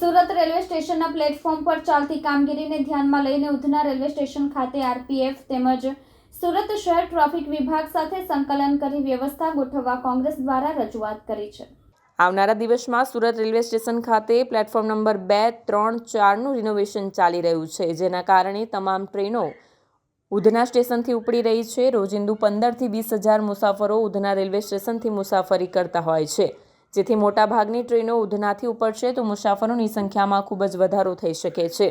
Surat railway સ્ટેશનના platform પર ચાલતી કામગીરીને ધ્યાનમાં લઈને ઉધના રેલવે સ્ટેશન ખાતે આરપીએફ તેમજ સુરત શહેર ટ્રાફિક વિભાગ સાથે સંકલન કરી વ્યવસ્થા ગોઠવવા કોંગ્રેસ દ્વારા રજૂઆત કરી છે. આવનારા દિવસમાં સુરત રેલવે સ્ટેશન ખાતે પ્લેટફોર્મ નંબર બે, ત્રણ, ચારનું રિનોવેશન ચાલી રહ્યું છે, જેના કારણે તમામ ટ્રેનો ઉધના સ્ટેશનથી ઉપડી રહી છે. રોજિંદુ પંદરથી વીસ હજાર મુસાફરો ઉધના રેલવે સ્ટેશનથી મુસાફરી કરતા હોય છે. જેથી મોટાભાગની ટ્રેનો ઉધનાથી ઉપડશે તો મુસાફરોની સંખ્યામાં ખૂબ જ વધારો થઈ શકે છે.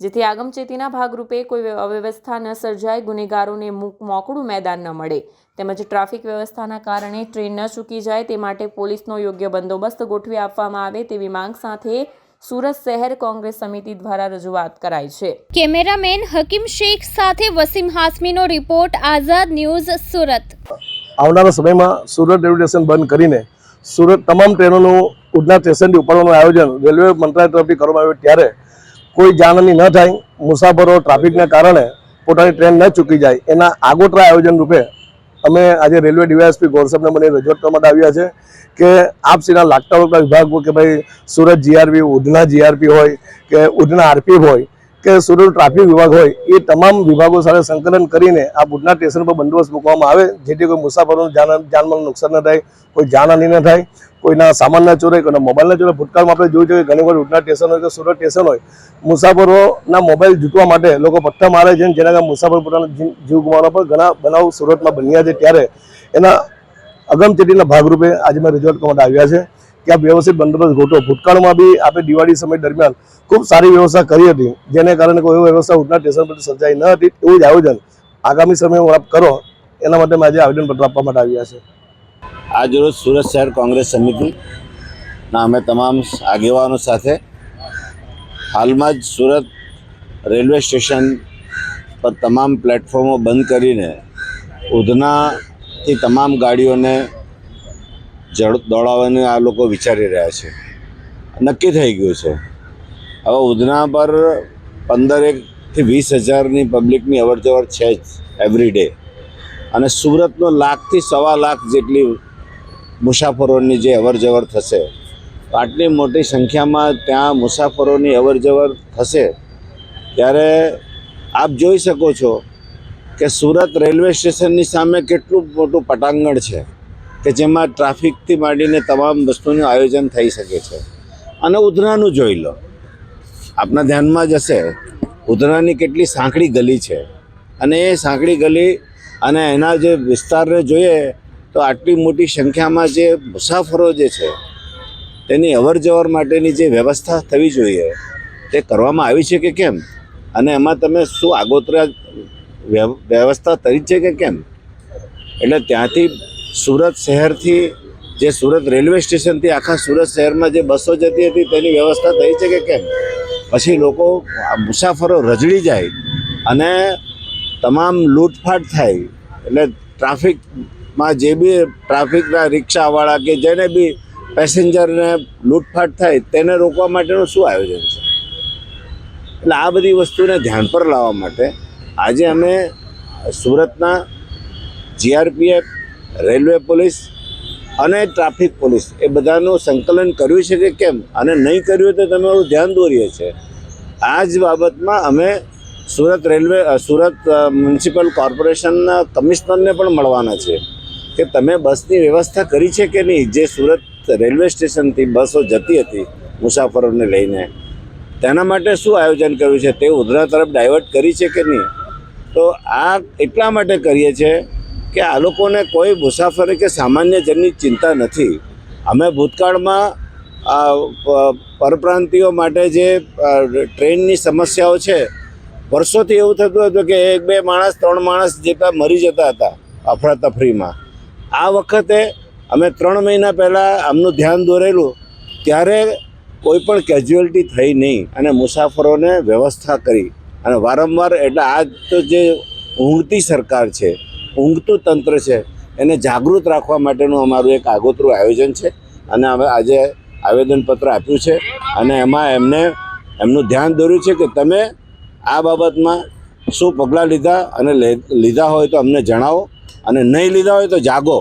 જેથી આગમચેતીના ભાગરૂપે કોઈ અવ્યવસ્થા ન સર્જાય ગુનેગારોને મોકળું મેદાન ન મળે. તેમજ ટ્રાફિક વ્યવસ્થાના કારણે ટ્રેન ન ચૂકી જાય તે માટે પોલીસનો યોગ્ય બંદોબસ્ત ગોઠવી આપવામાં આવે તેવી માંગ સાથે સુરત શહેર કોંગ્રેસ સમિતિ દ્વારા રજૂઆત કરાઈ છે. કેમેરામેન હકીમ શેખ સાથે વસીમ હાસમીનો રિપોર્ટ આઝાદ ન્યૂઝ સુરત. આવનારા સમયમાં સુરત રેલવે સ્ટેશન બંધ કરીને સુરત તમામ ટ્રેનોનું ઉધના સ્ટેશનથી ઉપાડવાનું આયોજન રેલવે મંત્રાલય તરફથી કરવામાં આવ્યું ત્યારે કોઈ જાનહાની ન થાય, મુસાફરો ટ્રાફિકના કારણે પોતાની ટ્રેન ન ચૂકી જાય. એના આગોતરા આયોજન રૂપે અમે આજે રેલવે ડીવાયએસપી ગોરસબને મને રજૂઆત કરવા માટે આવ્યા છે કે આપસીના લાગતા વિભાગ કે ભાઈ સુરત જીઆરપી ઉધના જીઆરપી હોય કે ઉધના આરપીએફ હોય કે સુરત ટ્રાફિક વિભાગ હોય, એ તમામ વિભાગો સાથે સંકલન કરીને આ બુટના સ્ટેશન પર બંદોબસ્ત મૂકવામાં આવે, જેથી કોઈ મુસાફરોનું જાન, જાનમાલનું નુકસાન ન થાય, કોઈ જાનહાની ન થાય, કોઈના સામાનના ચોરે, કોઈના મોબાઈલના ચોરાય ભૂતકાળમાં આપણે જોયું છે કે ઘણી વાર ઉધના સ્ટેશન હોય કે સુરત સ્ટેશન હોય, મુસાફરોના મોબાઈલ જૂટવા માટે લોકો પથ્થર મારે છે જેના કારણે મુસાફર પોતાનો જીવ- ગુમાવવા પર ઘણા બનાવ સુરતમાં બન્યા છે. ત્યારે એના અગમચેતીના ભાગરૂપે આજે મેં રજૂઆત કરવા આવ્યા છે. કે આ વ્યવસ્થિત બંદોબસ્ત ગોઠવો. ભૂતકાળમાં બી આપણે દિવાળી સમય દરમિયાન ખૂબ સારી વ્યવસ્થા કરી હતી, જેને કારણે કોઈ વ્યવસ્થા ઉધના સ્ટેશન પર સર્જાઈ ન હતી. એવું જ આયોજન આગામી સમયમાં આપ કરો, એના માટે મેં આજે આવેદનપત્ર આપવા માટે આવ્યા છે. આજરોજ સુરત શહેર કોંગ્રેસ સમિતિના અમે તમામ આગેવાનો સાથે હાલમાં જ સુરત રેલવે સ્ટેશન પર તમામ પ્લેટફોર્મો બંધ કરીને ઉધનાથી તમામ ગાડીઓને દોડાવવાની આ લોકો વિચારી રહ્યા છે. નક્કી થઈ ગયું છે. હવે ઉધના પર પંદર એકથી વીસ હજારની પબ્લિકની અવરજવર છે જ એવરી ડે અને સુરતનો લાખથી સવા લાખ જેટલી મુસાફરોની જે અવરજવર થશે આટલી મોટી સંખ્યામાં ત્યાં મુસાફરોની અવરજવર થશે, ત્યારે આપ જોઈ શકો છો કે સુરત રેલવે સ્ટેશનની સામે કેટલું મોટું પટાંગણ છે. કે જેમાં ટ્રાફિકથી માંડીને તમામ વસ્તુનું આયોજન થઈ શકે છે. અને ઉધનાનું જોઈ લો. આપના ધ્યાનમાં જ હશે. ઉધનાની કેટલી સાંકડી ગલી છે. અને એ સાંકડી ગલી અને એના જે વિસ્તારને જોઈએ તો આટલી મોટી સંખ્યામાં જે મુસાફરો જે છે, તેની અવર જવર માટેની જે વ્યવસ્થા થવી જોઈએ, તે કરવામાં આવી છે કે કેમ? અને એમાં તમે શું આગોતરા વ્યવ- વ્યવસ્થા કરી છે કે કેમ? એટલે ત્યાંથી સુરત શહેરથી, જે સુરત રેલવે સ્ટેશનથી, આખા સુરત શહેરમાં જે બસો જતી હતી, તેની વ્યવસ્થા થઈ છે કે કેમ? પછી લોકો મુસાફરો રજડી જાય અને તમામ લૂંટફાટ થાય. એટલે ટ્રાફિકમાં જે બી ટ્રાફિકના રિક્ષાવાળા કે જેને બી પેસેન્જરને લૂંટફાટ થાય, તેને રોકવા માટેનું શું આયોજન છે? એટલે આ બધી વસ્તુને ધ્યાન પર લાવવા માટે આજે અમે સુરતના જીઆરપીએફ રેલવે પોલીસ અને ટ્રાફિક પોલીસ એ બધાનું સંકલન કર્યું છે કે કેમ? અને નહીં કર્યું તો તમે ધ્યાન દોરીએ છે. આ જ બાબતમાં અમે સુરત રેલવે સુરત મ્યુનિસિપલ કોર્પોરેશનના કમિશનરને પણ મળવાના છે કે તમે બસની વ્યવસ્થા કરી છે કે નહીં? જે સુરત રેલવે સ્ટેશનથી બસો જતી હતી મુસાફરોને લઈને. તેના માટે શું આયોજન કર્યું છે? તે ઉધના તરફ ડાયવર્ટ કરી છે કે નહીં? તો આ એટલા માટે કરીએ છીએ કે આ લોકોને કોઈ મુસાફરી કે સામાન્ય જનની ચિંતા નથી. અમે ભૂતકાળમાં આ પ- માટે જે ટ્રેનની સમસ્યાઓ છે, વર્ષોથી એવું થતું હતું કે એક, બે માણસ, ત્રણ માણસ જેટલા મરી જતા હતા અફરાતફરીમાં. આ વખતે અમે ત્રણ મહિના પહેલાં આમનું ધ્યાન દોરેલું, ત્યારે કોઈ પણ કેજ્યુઅલિટી થઈ નહીં અને મુસાફરોને વ્યવસ્થા કરી. અને વારંવાર એટલે આ તો જે ઊંઘતી સરકાર છે ઊંઘતું તંત્ર છે, એને જાગૃત રાખવા માટેનું અમારું એક આગોતરું આયોજન છે. અને અમે આજે આવેદનપત્ર આપ્યું છે અને એમાં એમને, એમનું ધ્યાન દોર્યું છે કે તમે આ બાબતમાં શું પગલાં લીધા અને લીધા હોય તો અમને જણાવો અને નહીં લીધા હોય તો જાગો.